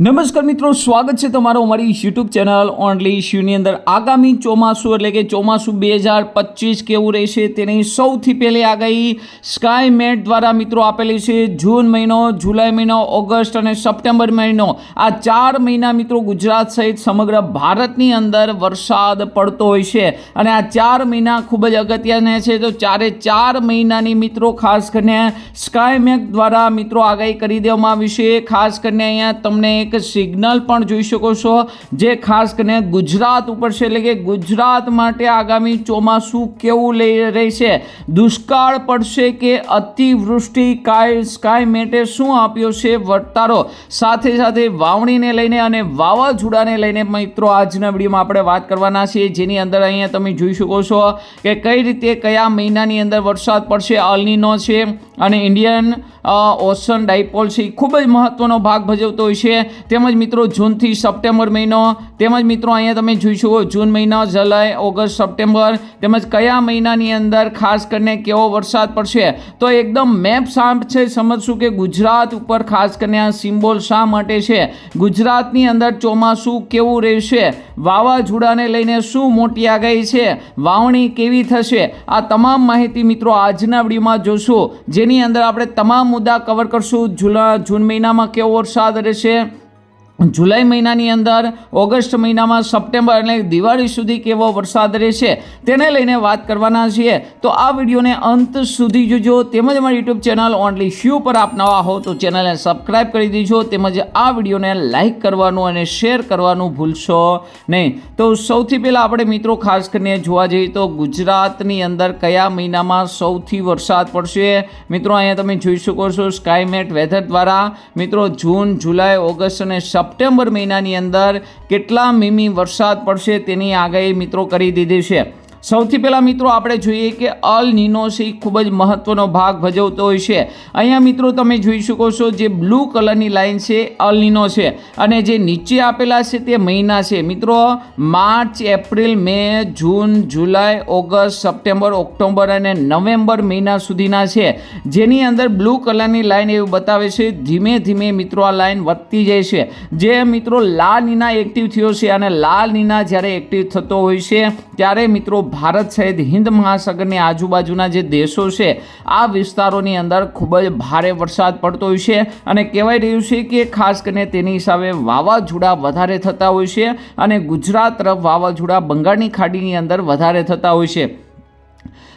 નમસ્કાર મિત્રો, સ્વાગત છે તમારો અમારી યુટ્યુબ ચેનલ ઓનલી ઇશ્યુની અંદર. આગામી ચોમાસું એટલે કે ચોમાસું બે હજાર પચીસ કેવું રહેશે તેની સૌથી પહેલી આગાહી સ્કાય મેટ દ્વારા મિત્રો આપેલી છે. જૂન મહિનો, જુલાઈ મહિનો, ઓગસ્ટ અને સપ્ટેમ્બર મહિનો આ ચાર મહિના મિત્રો ગુજરાત સહિત સમગ્ર ભારતની અંદર વરસાદ પડતો હોય છે અને આ ચાર મહિના ખૂબ જ અગત્યના છે. તો ચારે ચાર મહિનાની મિત્રો ખાસ કરીને સ્કાય મેપ દ્વારા મિત્રો આગાહી કરી દેવામાં આવી છે. ખાસ કરીને અહીંયા તમને એક સિગ્નલ પણ જોઈ શકો છો, જે ખાસ કરીને ગુજરાત ઉપર છે. એટલે કે ગુજરાત માટે આગામી ચોમાસું કેવું લઈ રહેશે? દુષ્કાળ પડશે કે અતિવૃષ્ટિ? કાય સ્કાય મેટે શું આપ્યો છે વર્તારો? સાથે સાથે વાવણીને લઈને અને વાવાઝોડાને લઈને મિત્રો, આજના વિડીયોમાં આપણે વાત કરવાના છીએ. જેની અંદર અહીંયા તમે જોઈ શકો છો કે કઈ રીતે કયા મહિનાની અંદર વરસાદ પડશે, અલનીનો છે અને ઇન્ડિયન ઓશન ડાયપોલ છે. એ ખૂબ જ મહત્વનો ભાગ ભજવતો હોય છે. તેમજ મિત્રો જૂનથી સપ્ટેમ્બર મહિનો, તેમજ મિત્રો અહીંયા તમે જોઈ શકો જૂન મહિનો, જુલાઈ, ઓગસ્ટ, સપ્ટેમ્બર, તેમજ કયા મહિનાની અંદર ખાસ કરીને કેવો વરસાદ પડશે. તો એકદમ મેપ સાપ છે સમજશું કે ગુજરાત ઉપર ખાસ કરીને આ સિમ્બોલ શા માટે છે? ગુજરાતની અંદર ચોમાસું કેવું રહેશે? વાવાઝોડાને લઈને શું મોટી આગાહી છે? વાવણી કેવી થશે? આ તમામ માહિતી મિત્રો આજના વિડીયોમાં જોશું. જેની અંદર આપણે તમામ મુદ્દા કવર કરશું. જુલા, જૂન મહિનામાં કેવો વરસાદ રહેશે? જુલાઈ મહિનાની અંદર, ઓગસ્ટ મહિનામાં સપ્ટેમ્બર એટલે દિવાળી સુધી કેવો વરસાદ રહેશે તેને લઈને વાત કરવાના છીએ. તો આ વિડીયોને અંત સુધી જોજો. તેમજ મારી યુટ્યુબ ચેનલ ઓનલી શ્યુ પર આપ નવા હો તો ચેનલને સબસ્ક્રાઈબ કરી દીજો. તેમજ આ વિડીયોને લાઇક કરવાનું અને શેર કરવાનું ભૂલશો નહીં. તો સૌથી પહેલાં આપણે મિત્રો ખાસ કરીને જોવા જઈએ તો ગુજરાતની અંદર કયા મહિનામાં સૌથી વરસાદ પડશે? મિત્રો, અહીંયા તમે જોઈ શકો છો સ્કાયમેટ વેધર દ્વારા. મિત્રો, જૂન, જુલાઈ, ઓગસ્ટ અને સપ્ટેમ્બર મહિનાની અંદર કેટલા મીમી વરસાદ પડશે તેની આગાહી મિત્રો કરી દીધી છે. સૌથી પહેલાં મિત્રો આપણે જોઈએ કે અલ નીનો છે ખૂબ જ મહત્ત્વનો ભાગ ભજવતો હોય છે. અહીંયા મિત્રો તમે જોઈ શકો છો જે બ્લુ કલરની લાઇન છે, અલ નીનો છે અને જે નીચે આપેલા છે તે મહિના છે. મિત્રો, માર્ચ, એપ્રિલ, મે, જૂન, જુલાઈ, ઓગસ્ટ, સપ્ટેમ્બર, ઓક્ટોબર અને નવેમ્બર મહિના સુધીના છે. જેની અંદર બ્લુ કલરની લાઇન એવું બતાવે છે, ધીમે ધીમે મિત્રો આ લાઇન વધતી જાય છે. જે મિત્રો લાલ નીના એક્ટિવ થયો છે અને લાલ નીના જ્યારે એક્ટિવ થતો હોય છે, ત્યારે મિત્રો ભારત સહિત હિન્દ મહાસાગરની આજુબાજુના જે દેશો છે, આ વિસ્તારોની અંદર ખૂબ જ ભારે વરસાદ પડતો હોય છે અને કહેવાય રહ્યું છે કે ખાસ કરીને તેની હિસાબે વાવાઝોડા વધારે થતા હોય છે અને ગુજરાત તરફ વાવાઝોડા બંગાળની ખાડીની અંદર વધારે થતા હોય છે.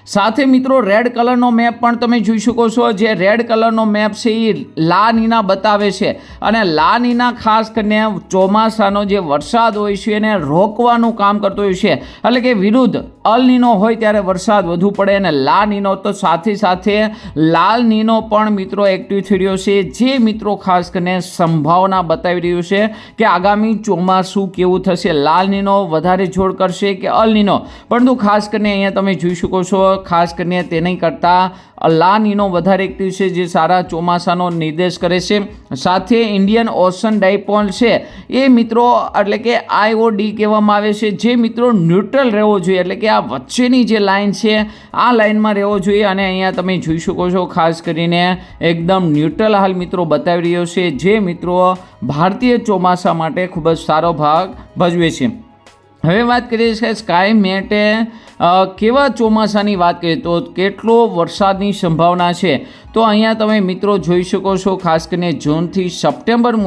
સાથે મિત્રો રેડ કલરનો મેપ પણ તમે જોઈ શકો છો. જે રેડ કલરનો મેપ છે એ લા નીના બતાવે છે. અને લા નીના ખાસ કરીને ચોમાસાનો જે વરસાદ હોય છે એને રોકવાનું કામ કરતો હોય છે. એટલે કે વિરુદ્ધ અલ નીનો હોય ત્યારે વરસાદ વધુ પડે અને લા નીનો તો સાથે સાથે લાલ નીનો પણ મિત્રો એક્ટિવ થઈ રહ્યો છે. જે મિત્રો ખાસ કરીને સંભાવના બતાવી રહ્યું છે કે આગામી ચોમાસું કેવું થશે? લાલ નીનો વધારે જોડ કરશે કે અલ નીનો? પરંતુ ખાસ કરીને અહીંયા તમે જોઈ શકો છો ખાસ કરીને તેની કરતાં. લાનીનો વધારે એક્ટિવ છે જે સારા ચોમાસાનો નિર્દેશ કરે છે. સાથે ઇન્ડિયન ઓશન ડાયપોલ છે. એ મિત્રો, એટલે કે આઈઓડી કહેવામાં આવે છે, જે મિત્રો ન્યુટ્રલ રહેવો જોઈએ. એટલે કે આ વચ્ચેની જે લાઇન છે, આ લાઇનમાં રહેવો જોઈએ અને અહીંયા તમે જોઈ શકો છો, ખાસ કરીને એકદમ ન્યુટ્રલ હાલ મિત્રો બતાવી રહ્યો છે, જે મિત્રો ભારતીય ચોમાસા માટે ખૂબ જ સારો ભાગ ભજવે છે. હવે વાત કરીએ છીએ સ્કાય મેટે. કેવા ચોમાસાની વાત કરીએ તો કેટલો વરસાદની સંભાવના છે? તો અહીંયા તમે મિત્રો જોઈ શકો છો, ખાસ કરીને જૂનથી સપ્ટેમ્બર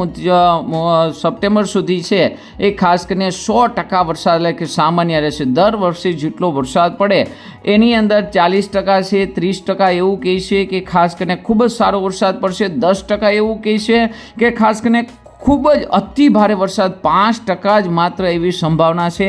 સપ્ટેમ્બર સુધી છે. એ ખાસ કરીને સો ટકા વરસાદ, એટલે કે સામાન્ય રહેશે દર વર્ષે જેટલો વરસાદ પડે, એની અંદર ચાલીસ ટકા છે, ત્રીસ ટકા એવું કહે છે કે ખાસ કરીને ખૂબ જ સારો વરસાદ પડશે. દસ ટકા એવું કહે છે કે ખાસ કરીને ખૂબ જ અતિ ભારે વરસાદ, પાંચ ટકા જ માત્ર એવી સંભાવના છે.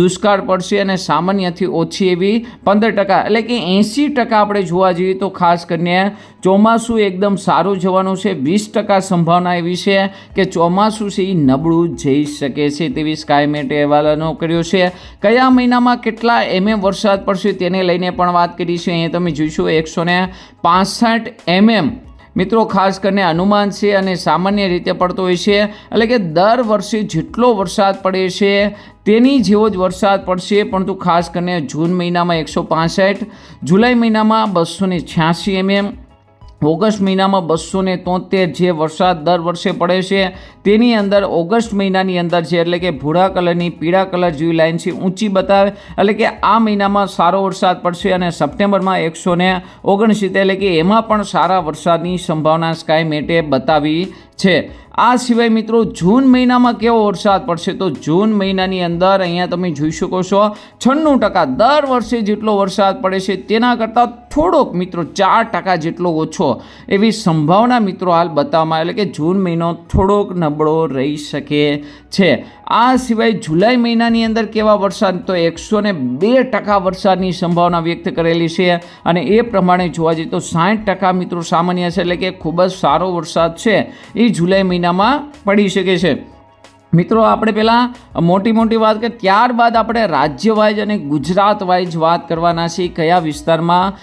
દુષ્કાળ પડશે અને સામાન્યથી ઓછી એવી પંદર ટકા એટલે કે એંસી ટકા આપણે જોવા જઈએ તો ખાસ કરીને ચોમાસું એકદમ સારું જવાનું છે. વીસ ટકા સંભાવના એવી છે કે ચોમાસું છે એ નબળું જઈ શકે છે તેવી સ્કાયમેટે અહેવાલનો કર્યો છે. કયા મહિનામાં કેટલા એમએમ વરસાદ પડશે તેને લઈને પણ વાત કરી છે. અહીંયા તમે જોઈશું એકસો ને પાસઠ એમએમ મિત્રો, ખાસ કરીને અનુમાન છે અને સામાન્ય રીતે પડતો હોય છે. એટલે કે દર વર્ષે જેટલો વરસાદ પડે છે, તેની જેવો જ વરસાદ પડશે. પરંતુ ખાસ કરીને જૂન મહિનામાં એકસો પાસઠ, જુલાઈ મહિનામાં બસો ને છ્યાસી એમએમ, ઓગસ્ટ મહિનામાં બસો તોતેર જે વરસાદ દર વર્ષે પડે છે તેની અંદર ઓગસ્ટ મહિનાની અંદર છે, એટલે કે ભૂરા કલરની પીળા કલર જેવી લાઈન છે, ઊંચી બતાવે, એટલે કે આ મહિનામાં સારો વરસાદ પડશે અને સપ્ટેમ્બરમાં એકસો ને ઓગણસિત્તેર, એટલે કે એમાં પણ સારા વરસાદની સંભાવના સ્કાય મેટે બતાવી છે. આ સિવાય મિત્રો, જૂન મહિનામાં કેવો વરસાદ પડશે? તો જૂન મહિનાની અંદર અહીંયા તમે જોઈ શકો છો, છન્નું ટકા દર વર્ષે જેટલો વરસાદ પડે છે, તેના કરતાં થોડોક મિત્રો ચાર ટકા જેટલો ઓછો એવી સંભાવના મિત્રો હાલ બતાવવામાં એટલે કે જૂન મહિનો થોડોક નબળો રહી શકે છે. આ સિવાય જુલાઈ મહિનાની અંદર કેવા વરસાદ? તો એકસો ને બે ટકા વરસાદની સંભાવના વ્યક્ત કરેલી છે અને એ પ્રમાણે જોવા જઈએ તો સાઠ ટકા મિત્રો સામાન્ય છે, એટલે કે ખૂબ જ સારો વરસાદ છે. એ જુલાઈ મહિનામાં પડી શકે છે. મિત્રો, આપણે પહેલાં મોટી મોટી વાત કરીએ ત્યારબાદ આપણે રાજ્ય વાઇઝ અને ગુજરાત વાઇઝ વાત કરવાના છીએ. કયા વિસ્તારમાં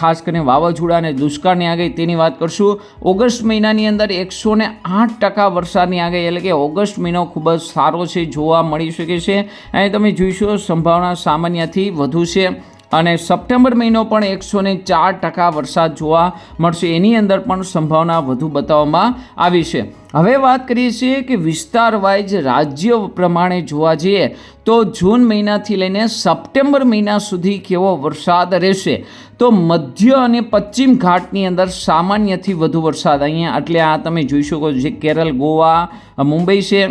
ખાસ કરીને વાવાઝોડા અને દુષ્કાળની આગાહી તેની વાત કરશું. ઓગસ્ટ મહિનાની અંદર એકસો ને આઠ ટકા વરસાદની આગાહી, એટલે કે ઓગસ્ટ મહિનો ખૂબ જ સારો છે, જોવા મળી શકે છે. અને તમે જોઈશો સંભાવના સામાન્યથી વધુ છે. અને સપ્ટેમ્બર મહિનો પણ એકસો ને ચાર ટકા વરસાદ જોવા મળશે. એની અંદર પણ સંભાવના વધુ બતાવવામાં આવી છે. હવે વાત કરીએ છીએ કે વિસ્તાર વાઇઝ રાજ્ય પ્રમાણે જોવા જઈએ તો જૂન મહિનાથી લઈને સપ્ટેમ્બર મહિના સુધી કેવો વરસાદ રહેશે? તો મધ્ય અને પશ્ચિમ ઘાટની અંદર સામાન્યથી વધુ વરસાદ. અહીંયા એટલે આ તમે જોઈ શકો જે કેરળ, ગોવા, મુંબઈ છે.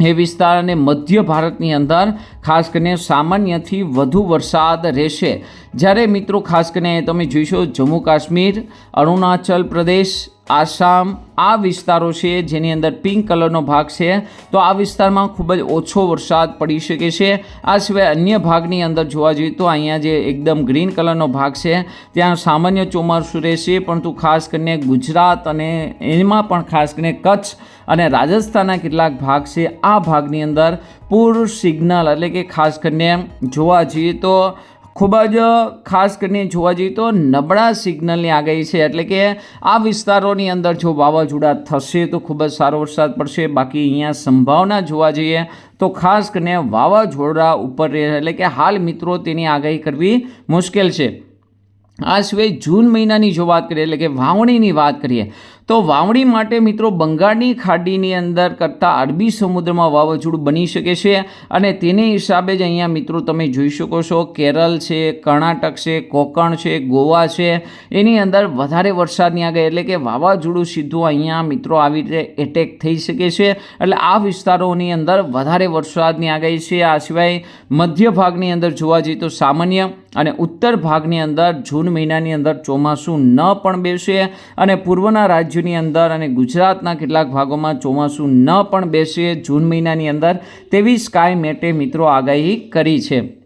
એ વિસ્તાર અને મધ્ય ભારતની અંદર ખાસ કરીને સામાન્યથી વધુ વરસાદ રહેશે. જ્યારે મિત્રો ખાસ કરીને તમે જોઈશો, જમ્મુ કાશ્મીર, અરુણાચલ પ્રદેશ આસામ આ વિસ્તારો છે, જેની અંદર પિંક કલરનો ભાગ છે. તો આ વિસ્તારમાં ખૂબ જ ઓછો વરસાદ પડી શકે છે. આ સિવાય અન્ય ભાગની અંદર જોવા જઈએ તો અહીંયા જે એકદમ ગ્રીન કલરનો ભાગ છે, ત્યાં સામાન્ય ચોમાસું રહેશે. પરંતુ ખાસ કરીને ગુજરાત અને એમાં પણ ખાસ કરીને કચ્છ અને રાજસ્થાનના કેટલાક ભાગ છે, આ ભાગની અંદર પૂર સિગ્નલ એટલે કે ખાસ કરીને જોવા જઈએ તો ખૂબ જ ખાસ કરીને જોવા જઈએ તો નબળા સિગ્નલની આગાહી છે. એટલે કે આ વિસ્તારોની અંદર જો વાવાઝોડા થશે તો ખૂબ જ સારો વરસાદ પડશે. બાકી અહીંયા સંભાવના જોવા જઈએ તો ખાસ કરીને વાવાઝોડા ઉપર રહે એટલે કે હાલ મિત્રો તેની આગાહી કરવી મુશ્કેલ છે. આ સિવાય જૂન મહિનાની જો વાત કરીએ, એટલે કે વાવણીની વાત કરીએ, તો વાવણી માટે મિત્રો બંગાળની ખાડીની અંદર કરતાં અરબી સમુદ્રમાં વાવાઝોડું બની શકે છે અને તેને હિસાબે જ અહીંયા મિત્રો તમે જોઈ શકો છો, કેરળ છે, કર્ણાટક છે, કોકણ છે, ગોવા છે, એની અંદર વધારે વરસાદની આગળ એટલે કે વાવાઝોડું સીધું અહીંયા મિત્રો આવી રીતે એટેક થઈ શકે છે, એટલે આ વિસ્તારોની અંદર વધારે વરસાદની આગાહી છે. આ સિવાય મધ્ય ભાગની અંદર જોવા જઈએ તો સામાન્ય અને ઉત્તર ભાગની અંદર જૂન મહિનાની અંદર ચોમાસું ન પણ બેસે અને પૂર્વના રાજ્યોની અંદર અને ગુજરાતના કેટલાક ભાગોમાં ચોમાસું ન પણ બેસે જૂન મહિનાની અંદર તેવી સ્કાય મેટે મિત્રો આગાહી કરી છે.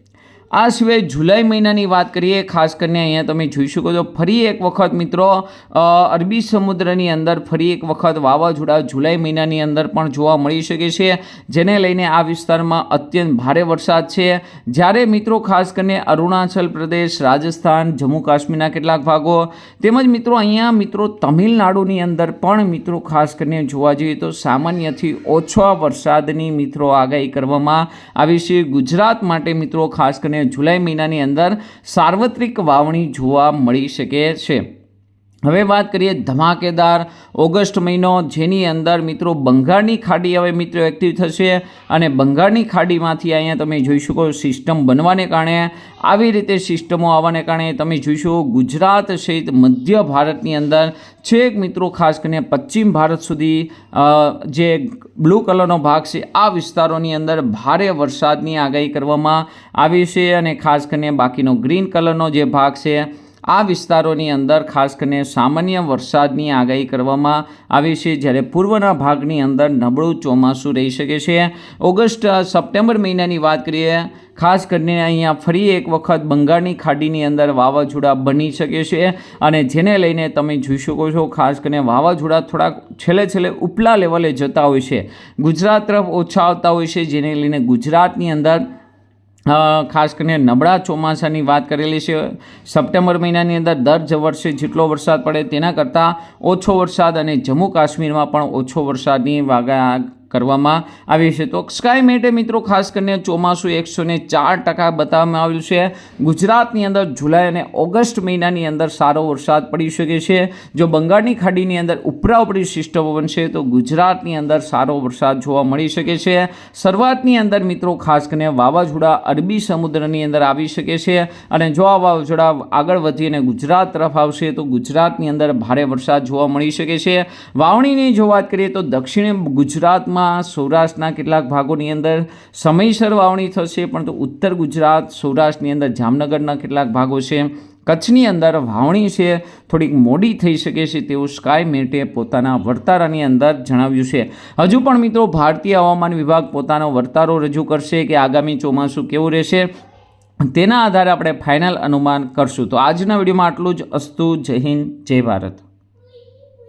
આ સિવાય જુલાઈ મહિનાની વાત કરીએ, ખાસ કરીને અહીંયા તમે જોઈ શકો છો, ફરી એક વખત મિત્રો અરબી સમુદ્રની અંદર ફરી એક વખત વાવાઝોડા જુલાઈ મહિનાની અંદર પણ જોવા મળી શકે છે, જેને લઈને આ વિસ્તારમાં અત્યંત ભારે વરસાદ છે. જ્યારે મિત્રો, ખાસ કરીને અરુણાચલ પ્રદેશ, રાજસ્થાન, જમ્મુ કાશ્મીરના કેટલાક ભાગો, તેમજ મિત્રો અહીંયા મિત્રો તમિલનાડુની અંદર પણ મિત્રો, ખાસ કરીને જોવા જઈએ તો સામાન્યથી ઓછા વરસાદની મિત્રો આગાહી કરવામાં આવી છે. ગુજરાત માટે મિત્રો, ખાસ કરીને જુલાઈ મહિનાની અંદર સાર્વત્રિક વાવણી જોવા મળી શકે છે. હવે વાત કરીએ ધમાકેદાર ઓગસ્ટ મહિનો, જેની અંદર મિત્રો બંગાળની ખાડી હવે મિત્રો એક્ટિવ થશે અને બંગાળની ખાડીમાંથી અહીંયા તમે જોઈ શકો સિસ્ટમ બનવાને કારણે, આવી રીતે સિસ્ટમો આવવાને કારણે તમે જોઈશો ગુજરાત સહિત મધ્ય ભારતની અંદર છેક મિત્રો ખાસ કરીને પશ્ચિમ ભારત સુધી જે બ્લુ કલરનો ભાગ છે, આ વિસ્તારોની અંદર ભારે વરસાદની આગાહી કરવામાં આવી છે અને ખાસ કરીને બાકીનો ગ્રીન કલરનો જે ભાગ છે આ વિસ્તારોની અંદર ખાસ કરીને સામાન્ય વરસાદની આગાહી કરવામાં આવી છે, જ્યારે પૂર્વના ભાગની અંદર નબળું ચોમાસું રહી શકે છે. ઓગસ્ટ સપ્ટેમ્બર મહિનાની વાત કરીએ, ખાસ કરીને અહીંયા ફરી એક વખત બંગાળની ખાડીની અંદર વાવાઝોડા બની શકે છે અને જેને લઈને તમે જોઈ શકો છો, ખાસ કરીને વાવાઝોડા થોડાક છેલ્લે છેલ્લે ઉપલા લેવલે જતા હોય છે. ગુજરાત તરફ ઓછા આવતા હોય છે, જેને લઈને ગુજરાતની અંદર ખાસ કરીને નબળા ચોમાસાની વાત કરેલી છે. સપ્ટેમ્બર મહિનાની અંદર દર જ વર્ષે જેટલો વરસાદ પડે તેના કરતાં ઓછો વરસાદ અને જમ્મુ કાશ્મીરમાં પણ ઓછો વરસાદની વાગા કરવામાં આવી છે. તો સ્કાય મેટે મિત્રો ખાસ કરીને ચોમાસું એકસો ને ચાર ટકા બતાવવામાં આવ્યું છે. ગુજરાતની અંદર જુલાઈ અને ઓગસ્ટ મહિનાની અંદર સારો વરસાદ પડી શકે છે. જો બંગાળની ખાડીની અંદર ઉપરા ઉપરી સિસ્ટમો બનશે, તો ગુજરાતની અંદર સારો વરસાદ જોવા મળી શકે છે. શરૂઆતની અંદર મિત્રો ખાસ કરીને વાવાઝોડા અરબી સમુદ્રની અંદર આવી શકે છે અને જો આ વાવાઝોડા આગળ વધીને ગુજરાત તરફ આવશે, તો ગુજરાતની અંદર ભારે વરસાદ જોવા મળી શકે છે. વાવણીની જો વાત કરીએ, તો દક્ષિણ ગુજરાતમાં સૌરાષ્ટ્રના કેટલાક ભાગોની અંદર સમયસર વાવણી થશે પણ ઉત્તર ગુજરાત, સૌરાષ્ટ્રની અંદર જામનગરના કેટલાક ભાગો છે, કચ્છની અંદર વાવણી છે, થોડીક મોડી થઈ શકે છે તેવું સ્કાય મેટે પોતાના વર્તારાની અંદર જણાવ્યું છે. હજુ પણ મિત્રો ભારતીય હવામાન વિભાગ પોતાનો વર્તારો રજૂ કરશે કે આગામી ચોમાસું કેવું રહેશે, તેના આધારે આપણે ફાઇનલ અનુમાન કરશું. તો આજના વિડીયોમાં આટલું જ. અસ્તુ, જય હિન્દ, જય ભારત.